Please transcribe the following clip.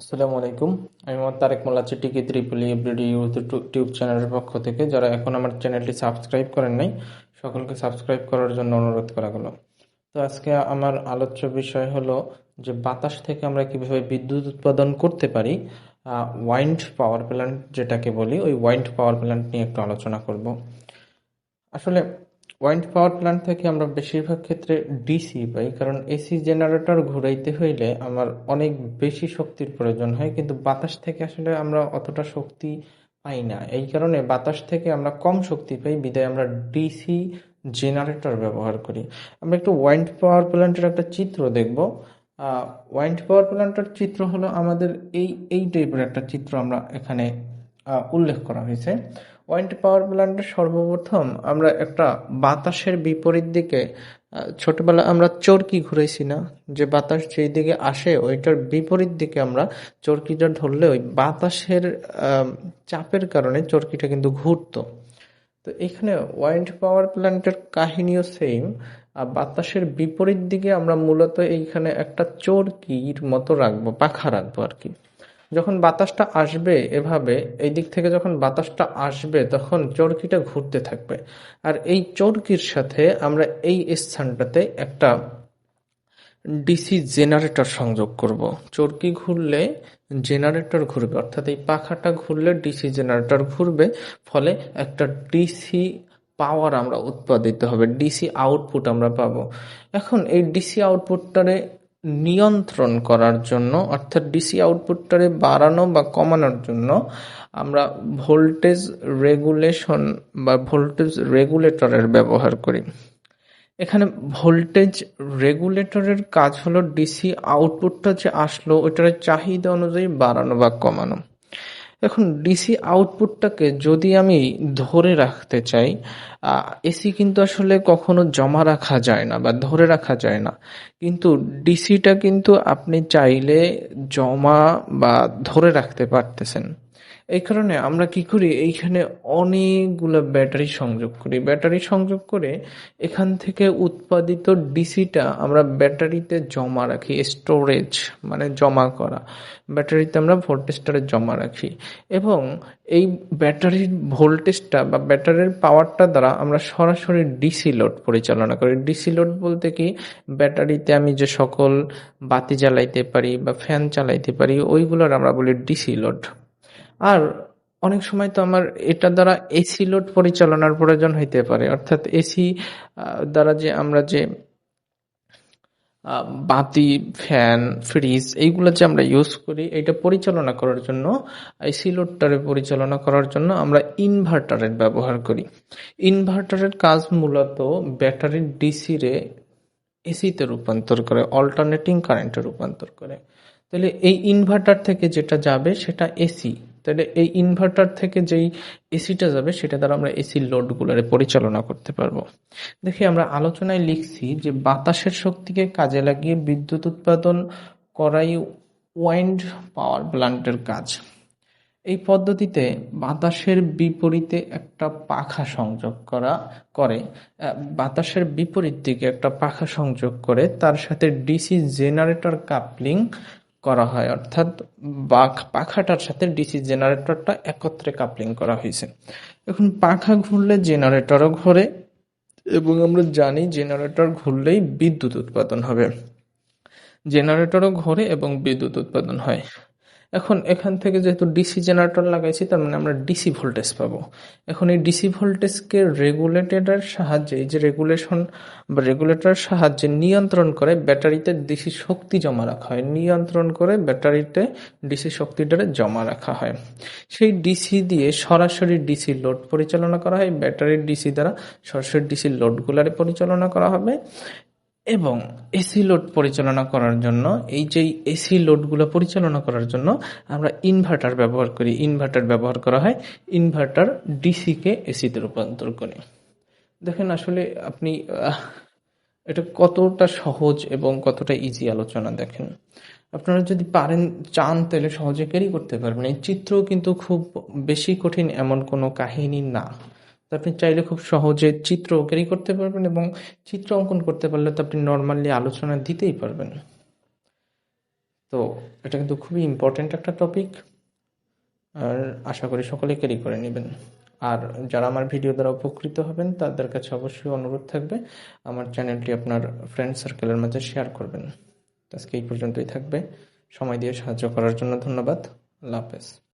আসসালামু আলাইকুম। আমি মোহাম্মদ তারেক মোল্লা চিটিকি ত্রিপুলি এভরিডি ইউটিউব চ্যানেলের পক্ষ থেকে। যারা এখন আমার চ্যানেলটি সাবস্ক্রাইব করেন নাই, সকলকে সাবস্ক্রাইব করার জন্য অনুরোধ করা হলো। তো আজকে আমার আলোচ্য বিষয় হলো যে বাতাস থেকে আমরা কীভাবে বিদ্যুৎ উৎপাদন করতে পারি ওয়াইন্ড পাওয়ার প্ল্যান্ট যেটাকে বলি, ওই ওয়াইন্ড পাওয়ার প্ল্যান্ট নিয়ে একটু আলোচনা করব। আসলে ওয়াইন্ড পাওয়ার প্ল্যান্ট থেকে আমরা বেশিরভাগ ক্ষেত্রে ডিসি পাই, কারণ এসি জেনারেটর ঘুরাইতে হইলে আমার অনেক বেশি শক্তির প্রয়োজন হয়, কিন্তু বাতাস থেকে আসলে আমরা অতটা শক্তি পাই না। এই কারণে বাতাস থেকে আমরা কম শক্তি পাই বিদায় আমরা ডিসি জেনারেটর ব্যবহার করি। আমরা একটু ওয়াইন্ড পাওয়ার প্ল্যান্টের একটা চিত্র দেখব। ওয়াইন্ড পাওয়ার প্ল্যান্টের চিত্র হলো আমাদের এই এই টাইপের একটা চিত্র আমরা এখানে উল্লেখ করা হয়েছে। ওয়াইন্ড পাওয়ার প্ল্যান্টে সর্বপ্রথম আমরা একটা বাতাসের বিপরীত দিকে আহ, ছোটবেলায় আমরা চরকি ঘুরেছি না? যে বাতাস যেই দিকে আসে ওইটার বিপরীত দিকে আমরা চরকিটা ধরলে ওই বাতাসের চাপের কারণে চরকিটা কিন্তু ঘুরতো। তো এখানে ওয়াইন্ড পাওয়ার প্ল্যান্টের কাহিনীও সেম আর বাতাসের বিপরীত দিকে আমরা মূলত এইখানে একটা চরকির মতো রাখব পাখা রাখব আর কি। যখন বাতাসটা আসবে এভাবে, এই দিক থেকে যখন বাতাসটা আসবে, তখন চরকিটা ঘুরতে থাকবে। আর এই চরকির সাথে আমরা এই স্থানটাতে একটা ডিসি জেনারেটর সংযোগ করব। চরকি ঘুরলে জেনারেটর ঘুরবে, অর্থাৎ এই পাখাটা ঘুরলে ডিসি জেনারেটর ঘুরবে, ফলে একটা ডিসি পাওয়ার আমরা উৎপাদিত হবে, ডিসি আউটপুট আমরা পাবো। এখন এই ডিসি আউটপুটটারে নিয়ন্ত্রণ করার জন্য, অর্থাৎ ডিসি আউটপুটটারে বাড়ানো বা কমানোর জন্য, আমরা ভোল্টেজ রেগুলেশন বা ভোল্টেজ রেগুলেটরের ব্যবহার করি। এখানে ভোল্টেজ রেগুলেটরের কাজ হলো ডিসি আউটপুটটা যে আসলো, ওইটার চাহিদা অনুযায়ী বাড়ানো বা কমানো। এখন ডিসি আউটপুটটাকে যদি আমি ধরে রাখতে চাই এসি কিন্তু আসলে কখনো জমা রাখা যায় না বা ধরে রাখা যায় না। কিন্তু ডিসিটা কিন্তু আপনি চাইলে জমা বা ধরে রাখতে পারতেছেন। এই কারণে আমরা কি করি, এইখানে অনেকগুলো ব্যাটারি সংযোগ করি। ব্যাটারি সংযোগ করে এখান থেকে উৎপাদিত ডিসিটা আমরা ব্যাটারিতে জমা রাখি স্টোরেজ মানে জমা করা। ব্যাটারিতে আমরা ভোল্টেজটারে জমা রাখি। এবং এই ব্যাটারির ভোল্টেজটা বা ব্যাটারির পাওয়ারটা দ্বারা আমরা সরাসরি ডিসি লোড পরিচালনা করি। ডিসি লোড বলতে কি, ব্যাটারিতে আমি যে সকল বাতি জ্বালাইতে পারি বা ফ্যান চালাইতে পারি, ওইগুলোর আমরা বলি ডিসি লোড। আর অনেক সময় তো আমার এটা দ্বারা এসি লোড পরিচালনার প্রয়োজন হইতে পারে। অর্থাৎ এসি দ্বারা যে আমরা যে বাতি, ফ্যান, ফ্রিজ এইগুলো যে আমরা ইউজ করি এটা পরিচালনা করার জন্য এসি লোডটারে পরিচালনা করার জন্য আমরা ইনভার্টারের ব্যবহার করি। ইনভার্টারের কাজ মূলত ব্যাটারির ডিসি রে এসিতে রূপান্তর করে অল্টারনেটিং কারেন্টে রূপান্তর করে। তাহলে এই ইনভার্টার থেকে যেটা যাবে, সেটা এসি তাহলে এই ইনভার্টার থেকে যেই এসিটা যাবে, সেটা দ্বারা আমরা এসি লোডগুলোরে পরিচালনা করতে পারব। দেখি আমরা আলোচনায় লিখছি যে বাতাসের শক্তিকে কাজে লাগিয়ে বিদ্যুৎ উৎপাদন করাই ওয়াইন্ড পাওয়ার প্ল্যান্টের কাজ। এই পদ্ধতিতে বাতাসের বিপরীতে একটা পাখা সংযোগ করা, করে বাতাসের বিপরীত দিকে একটা পাখা সংযোগ করে, তার সাথে ডিসি জেনারেটর কাপলিং করা হয়। অর্থাৎ বাঘ, পাখাটার সাথে ডিসি জেনারেটরটা একত্রে কাপলিং করা হয়েছে। এখন পাখা ঘুরলে জেনারেটরও ঘোরে এবং আমরা জানি জেনারেটর ঘুরলেই বিদ্যুৎ উৎপাদন হবে। জেনারেটরও ঘোরে এবং বিদ্যুৎ উৎপাদন হয়। এখন এখান থেকে যেহেতু ডিসি জেনারেটর লাগাইছি, তার মানে আমরা ডিসি ভোল্টেজ পাবো। এখন এই ডিসি ভোল্টেজকে রেগুলেটরের সাহায্যে, এই যে রেগুলেশন বা রেগুলেটরের সাহায্যে নিয়ন্ত্রণ করে ব্যাটারিতে ডিসি শক্তি জমা রাখা হয়। নিয়ন্ত্রণ করে ব্যাটারিতে ডিসি শক্তিটারে জমা রাখা হয়। সেই ডিসি দিয়ে সরাসরি ডিসি লোড পরিচালনা করা হয়। ব্যাটারির ডিসি দ্বারা সরাসরি ডিসি লোডগুলারে পরিচালনা করা হবে। এবং এসি লোড পরিচালনা করার জন্য, এই যে এসি লোডগুলো পরিচালনা করার জন্য, আমরা ইনভার্টার ব্যবহার করি। ইনভার্টার ব্যবহার করা হয়। ইনভার্টার ডিসিকে এসিতে রূপান্তর করে। দেখেন আসলে আপনি এটা কতটা সহজ এবং কতটা ইজি আলোচনা দেখেন। আপনারা যদি পারেন, চান, তাহলে সহজে ক্যারি করতে পারবেন। এই চিত্র কিন্তু খুব বেশি কঠিন, এমন কোনো কাহিনী না। তো আপনি চাইলে খুব সহজে চিত্র ক্যারি করতে পারবেন এবং চিত্র অঙ্কন করতে পারলে তো আপনি নর্মালি আলোচনা দিতেই পারবেন। তো এটা কিন্তু খুবই ইম্পর্ট্যান্ট একটা টপিক আর আশা করি সকলে ক্যারি করে নেবেন। আর যারা আমার ভিডিও দ্বারা উপকৃত হবেন, তাদের কাছে অবশ্যই অনুরোধ থাকবে, আমার চ্যানেলটি আপনার ফ্রেন্ড সার্কেলের মাঝে শেয়ার করবেন। আজকে এই পর্যন্তই থাকবে। সময় দিয়ে সাহায্য করার জন্য ধন্যবাদ। আল্লাহ হাফেজ।